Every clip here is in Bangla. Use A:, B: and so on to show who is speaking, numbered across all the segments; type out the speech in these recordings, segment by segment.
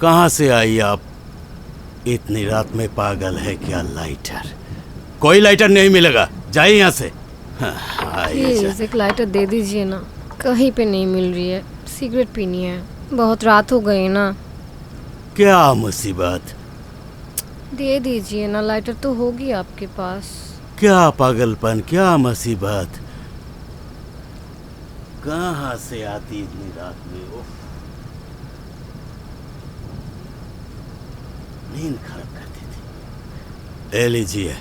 A: कहाँ से आई आप? इतनी रात में पागल है क्या लाइटर? कोई लाइटर नहीं मिलेगा। जाइए यहाँ से। हाँ,
B: प्लीज़ एक लाइटर दे दीजिए ना। कहीं पे नहीं मिल रही है। सिगरेट पीनी है। बहुत रात हो गई ना।
A: क्या मुसीबत?
B: दे दीजिए ना लाइटर तो होगी आपके पास।
A: क्या पागलपन क्या मुसीबत? कहाँ से आती इतनी रात में? उफ। नींद खराब करती थी। ले लीजिए।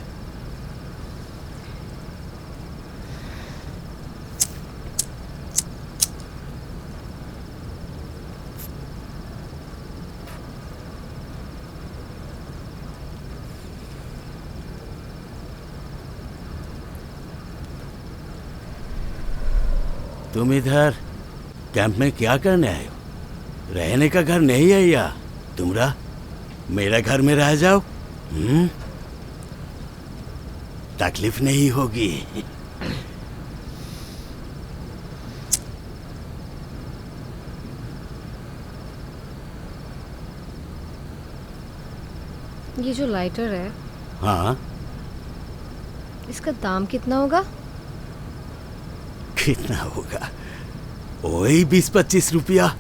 A: तुम इधर कैंप में क्या करने आए हो? रहने का घर नहीं है या? तुमरा? मेरा घर में रह जाओ। हम्म? तकलीफ़ नहीं होगी।
B: ये जो लाइटर है।
A: हाँ।
B: इसका दाम कितना होगा?
A: कितना होगा? वही बीस पच्चीस रुपया।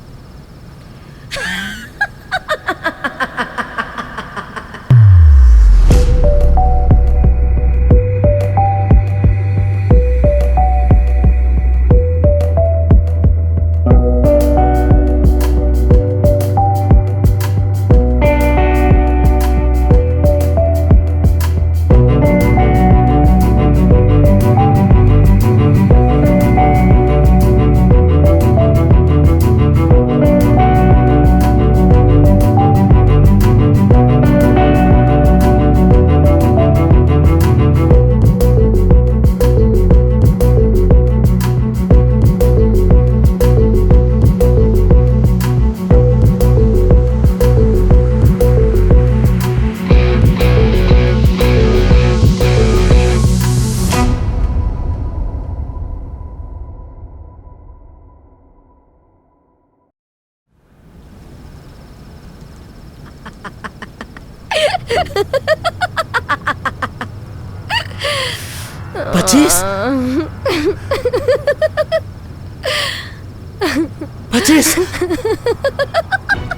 A: पच्चीस।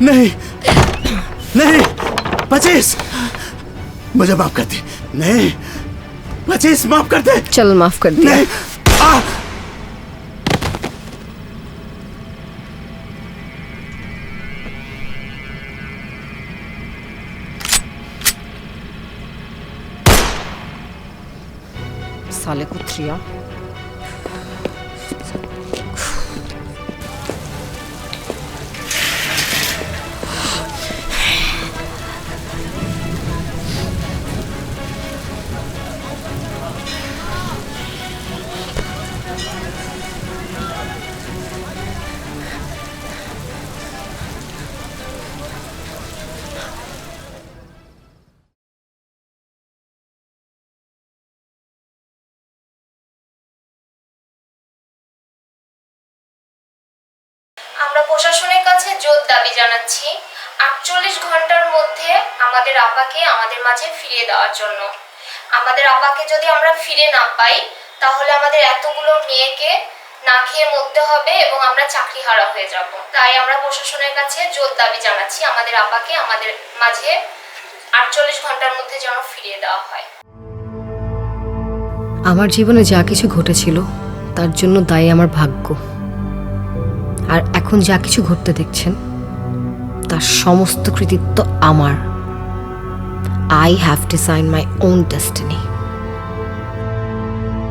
A: नहीं। नहीं। पच्चीस। मुझे माफ़ कर दे। नहीं। पच्चीस माफ़ कर दे।
B: चल माफ़ कर
A: नहीं। आ!
B: साले कुत्रिया
C: আমরা জোর দাবি জানাচ্ছি, আটচল্লিশ ঘণ্টার মধ্যে আমাদের আপাকে আমাদের মাঝে ফিরিয়ে দেওয়ার জন্য। আমাদের আপাকে যদি আমরা ফিরে না পাই, তাহলে আমাদের এতগুলো মেয়েকে না খেয়ে মরতে হবে এবং আমরা চাকরি হারা হয়ে যাব। তাই আমরা প্রশাসনের কাছে জোর দাবি জানাচ্ছি, আমাদের আপাকে আমাদের মাঝে আটচল্লিশ ঘণ্টার মধ্যে যেন ফিরিয়ে দেওয়া হয়।
B: আমার জীবনে যা কিছু ঘটেছিল, তার জন্য দায়ী আমার ভাগ্য। আর এখন যা কিছু ঘটতে দেখছেন, তার সমস্ত কৃতিত্ব আমার। I have design my own destiny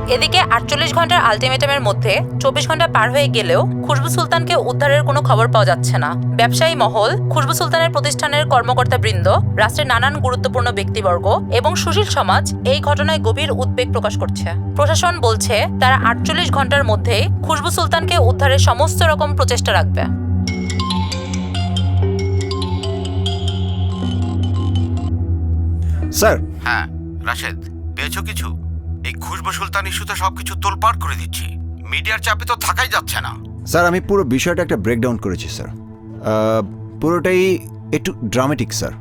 D: এদিকে আটচল্লিশ ঘণ্টার আলটিমেটামের মধ্যে চব্বিশ ঘণ্টা পার হয়ে গেলেও খুশবু সুলতানকে উদ্ধারের কোনো খবর পাওয়া যাচ্ছে না। ব্যবসায়ী মহল খুশবু সুলতানের প্রতিষ্ঠানের কর্মকর্তা বৃন্দ রাষ্ট্রের নানান গুরুত্বপূর্ণ ব্যক্তিবর্গ এবং সুশীল সমাজ এই ঘটনায় গভীর উদ্বেগ প্রকাশ করছে। প্রশাসন বলছে তারা আটচল্লিশ ঘণ্টার মধ্যেই খুশবু সুলতানকে উদ্ধারের সমস্ত রকম প্রচেষ্টা রাখবে।
E: স্যার।
F: হ্যাঁ রাশেদ পেয়েছ কিছু? এই খুশবু সুলতান ইস্যুতে সবকিছু তোলপাড় করে দিচ্ছি। মিডিয়ার চাপে তো থাকাই যাচ্ছে না।
E: স্যার আমি পুরো বিষয়টা একটা ব্রেকডাউন করেছি স্যার। পুরোটাই একটু ড্রামেটিক স্যার।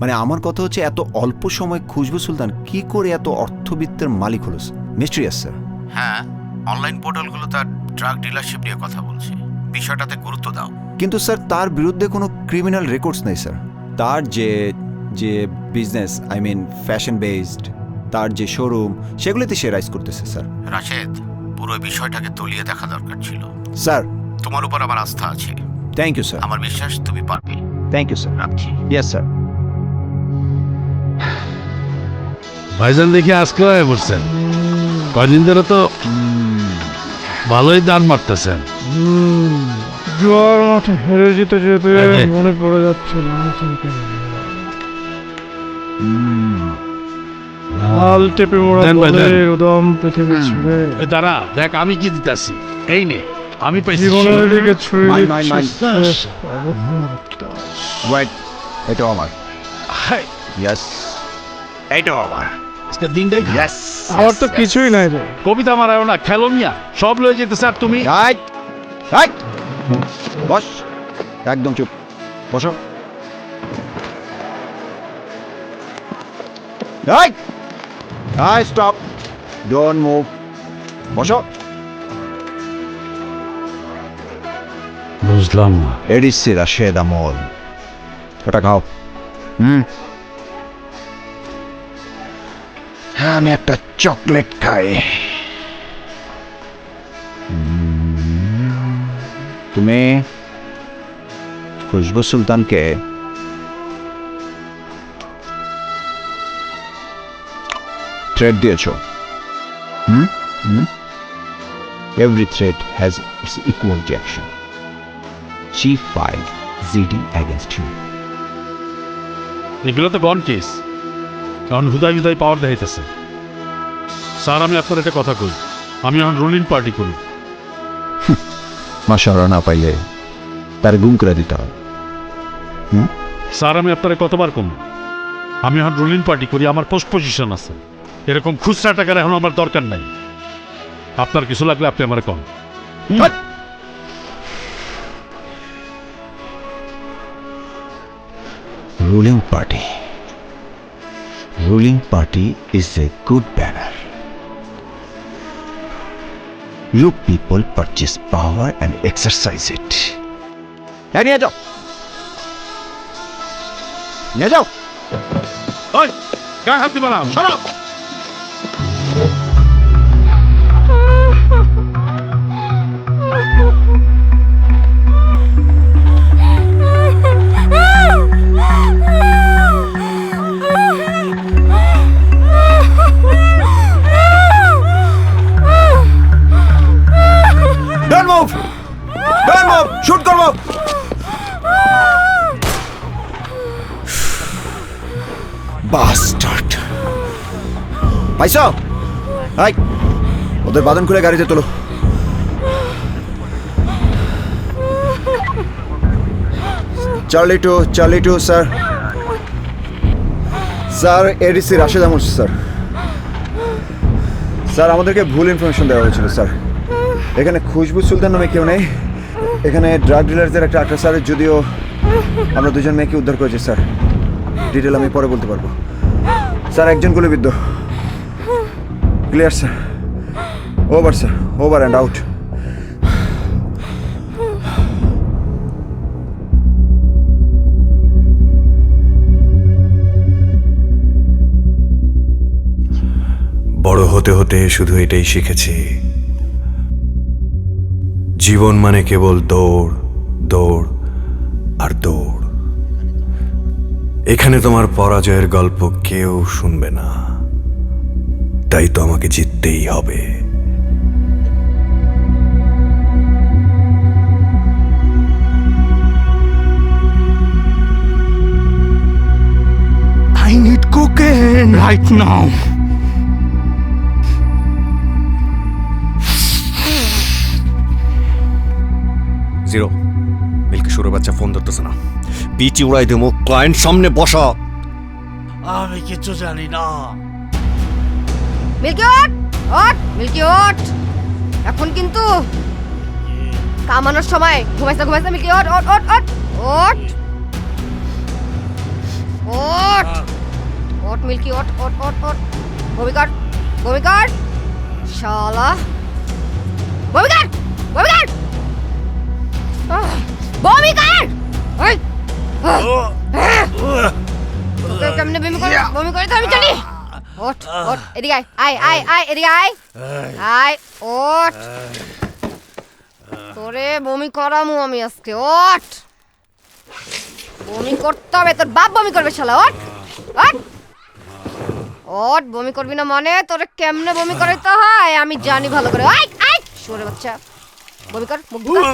E: মানে আমার কথা হচ্ছে এত অল্প সময় খুশবু সুলতান কি করে এত অর্থবিত্তের মালিক হলো মিস্ট্রিয়াস স্যার।
F: হ্যাঁ অনলাইন পোর্টালগুলো তার ড্রাগ ডিলারশিপ নিয়ে কথা বলছে। বিষয়টাতে গুরুত্ব দাও।
E: কিন্তু স্যার তার বিরুদ্ধে কোনো ক্রিমিনাল রেকর্ডস নেই স্যার। তার যে যে business I mean fashion based তার যে শোরুম সেগুলোতে সে রাইজ করতেছে স্যার।
F: রাশেদ পুরো বিষয়টাকে তলিয়ে দেখা দরকার ছিল।
E: স্যার।
F: তোমার উপর আমার আস্থা আছে।
E: থ্যাংক ইউ স্যার
F: আমার বিশ্বাস তুমি পারবে।
E: থ্যাংক ইউ স্যার
F: রাখছি।
E: ইয়েস স্যার
G: ভাইজান দেখি আজকে হয়ে পড়ছেন। কয়দিন ধরে তো ভালোই দান মারতেছেন।
H: জোয়ার মাঠে হেরে যেতে যেতে মনে পড়ে যাচ্ছে হাল টেপে মোড়া। বলের উদম পৃথিবী ছুঁড়ে।
G: এ দাঁড়া দেখ আমি কি দিতাছি? এই নে আমি পাইছি
H: জীবনের দিকে ছুঁড়ে।
E: ওয়েট এটাও আমার।
G: হাই,
E: ইয়েস এটাও আমার।
G: দিনটাই।
H: আমার তো কিছুই নাই রে।
G: কবিতা মারাও না খেলো মিয়া সব লয়ে যেতেছে আর তুমি।
E: রাইট রাইট বস একদম চুপ। বসো। Right I stop don't move বসো
G: বুঝলাম না
E: এডিসি রাশেদ আমল ওটা খাও হুম হ্যাঁ আমি একটা চকলেট খাই তুমি খুশবু সুলতানকে থ্রেড দিয়েছ? হুম? হুম? Every thread has its equal reaction she filed ZD against you.
G: এগুলো তো গন কেস। কারণ হুদাই হুদাই পাওয়ার দেখাইতেছে। স্যার আমি আপনার একটা কথা কই। আমি এখন রুলিং পার্টি করি।
E: মাসারা না পাইলে তার গুম করে দিতে হবে
G: স্যার আমি আপনার কতবার কম? আমি এখন রুলিং পার্টি করি আমার পোস্ট পজিশন আছে। এরকম খুচরা টাকার এখন আমার দরকার নাই। আপনার কিছু লাগলে আপনি আমার কম
E: ruling party ruling party is a good banner you people purchase power and exercise it নিয়ে যাও। নিয়ে যাও।
G: হাত দিবা না।
E: বাস্টার্ড পাইছ? হাই ওদের বাদন করে গাড়িতে তোলো। Charlie two Charlie two, sir. Sir ADC Rashed আমর স্যার। স্যার, আমাদেরকে ভুল ইনফরমেশন দেওয়া হয়েছিল, স্যার। এখানে খুশবু সুলতান নামে কেউ নেই। এখানে ড্রাগ ডিলারদের একটা আটকা, স্যার। যদিও আমরা দুজন মেয়েকে উদ্ধার করেছি, স্যার। ডিটেল আমি পরে বলতে পারব। স্যার, একজন গুলিবিদ্ধ। Clear sir over sir over and out
I: বড় হতে হতে শুধু এটাই শিখেছি। জীবন মানে কেবল দৌড় দৌড় আর দৌড়। এখানে তোমার পরাজয়ের গল্প কেউ শুনবে না। তাই তো আমাকে জিততেই হবে।
H: I need cocaine right now.
F: Zero milky সুরের বাচ্চা ফোন ধরতেছে না। বিচি উড়াই দেবো ক্লায়েন্ট সামনে বসা।
G: আমি কিছু জানি না।
B: Milky oat oat milky oat. এখন কিন্তু কামানোর সময় ঘুমাইছে ঘুমাইছে মিল্কি ওট ওট ওট ওট ওট। ওট ওট মিল্কি ওট ওট ওট ওট। বমি কর বমি শালা। বমি কর বমি কর আহ, বমি কর ওই কেমনে বমি করে বমি করে তো আমি জানি ওঠ ওঠ এদিকে আয় আয় আয় আয়। এদিকে আয়। আয়। ওঠ। তোরে বমি করামু আমি আজকে ওঠ। বমি করতে হবে তোর বাপ বমি করবে শালা ওঠ। ওঠ। ওঠ বমি করবি না মানে তোরে কেমনে বমি করাইতে হয় আমি জানি ভালো করে। আয় আয় সরে বাচ্চা। বমি কর মুখ ঢুকা।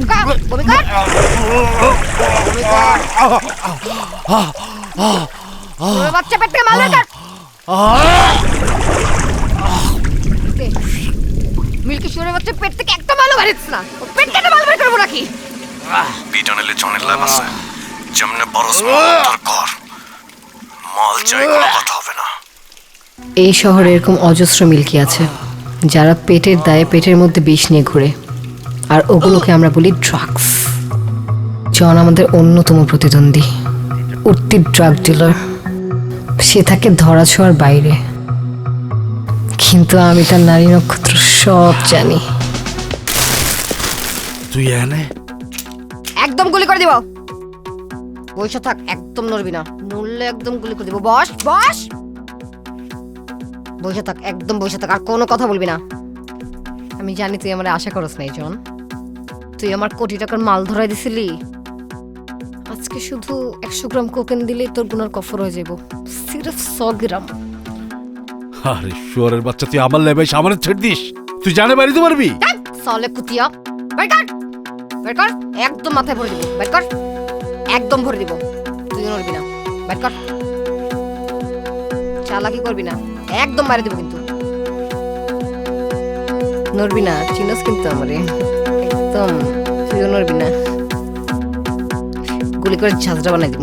B: ঢুকা, বমি কর বমি কর সরে বাচ্চা পেট থেকে মাল বের কর দে। মিল্কি সরে বাচ্চা পেট থেকে একটা মালও বেরোচ্ছে না। ও পেট কেটে মাল বের করব নাকি?
I: পিটানেলে জনের লাভ আছে। যেমনে বরস উদ্ধার কর মাল চাই কোনো কথা হবে না।
B: এই শহরে এরকম অজস্র মিল্কি আছে যারা পেটের দায়ে পেটের মধ্যে বিষ নিয়ে ঘুরে। আর ওগুলোকে আমরা বলি ড্রাগস জন আমাদের অন্যতম প্রতিদ্বন্দ্বী উঠতি ড্রাগ ডিলার সে থাকে ধরাছোঁয়ার বাইরে। কিন্তু আমি তার নারী নক্ষত্র সব জানি।
A: তুই এনে
B: একদম গুলি করে দিব। বসে থাক একদম নড়বি না। নড়লে একদম গুলি করে দিব। বস বস। বসে থাক একদম বসে থাক আর কোনো কথা বলবি না। আমি জানি তুই আমার আশা করস নাই জন। তুই আমার কোটি টাকার মাল ধরাই দিছিলি। আজকে শুধু একশো গ্রাম কোকেন দিলেই তোর গুনার কফর হয়ে যাব সিরফ ছ গ্রাম।
A: আরে শুয়ারের বাচ্চা তুই আমার ছেড়ে দিস। তুই জানে বাড়িতে পারবি?
B: সালে কুতিয়া বের কর বের কর একদম মাথায় ভরে দিব। বের কর একদম ভরে দিব। তুই নড়বি না। বের কর। চালাকি করবি না। একদম মারে দিব কিন্তু। নড়বি না চিনস কিন্তু আমারে। একদম তুইও নড়বি না। গুলি করে ঝাঁঝরা বানাই দিব!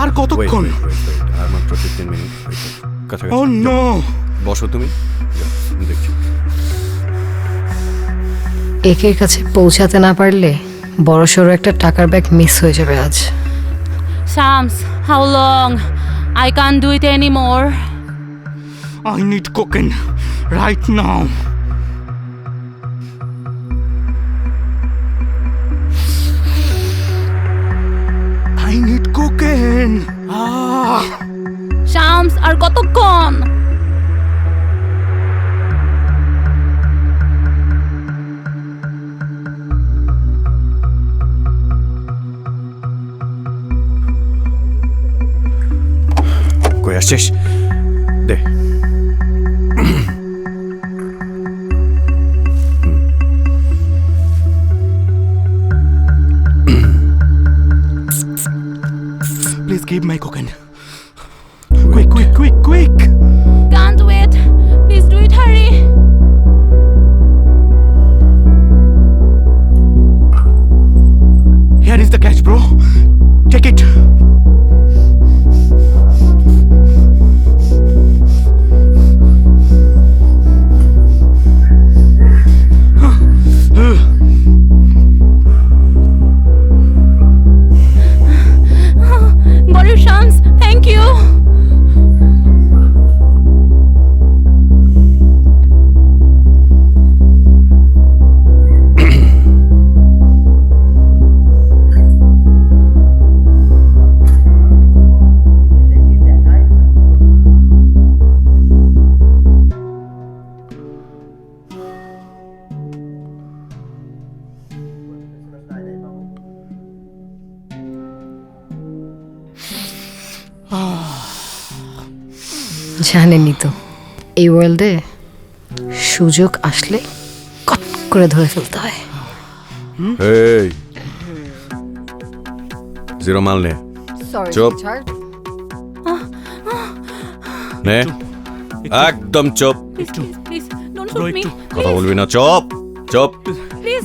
A: আর কতক্ষণ?
I: আর মাত্র ফিফটিন মিনিট কাছাকাছি
A: ও নো
I: বসো তুমি। দেখছি।
B: একের কাছে পৌঁছাতে না পারলে বড় সড়ো একটা টাকার ব্যাগ মিস হয়ে যাবে আজ।
J: Shams, how long? I can't do it anymore.
H: I need cocaine right now. I need cocaine. Ah.
J: Shams, আর কতক্ষণ
I: কই আসছিস দে
H: Please give my cocaine. Quick, quick, quick, quick.
J: Can't wait. Please do it, hurry.
H: Here is the cash, bro. Take it.
B: জানেনি তো এই ওয়ার্ল্ডে সুযোগ আসলে কট করে ধরে ফেলতে হয়।
I: একদম চুপ। কথা বলবি না চুপ চুপ।
J: প্লিজ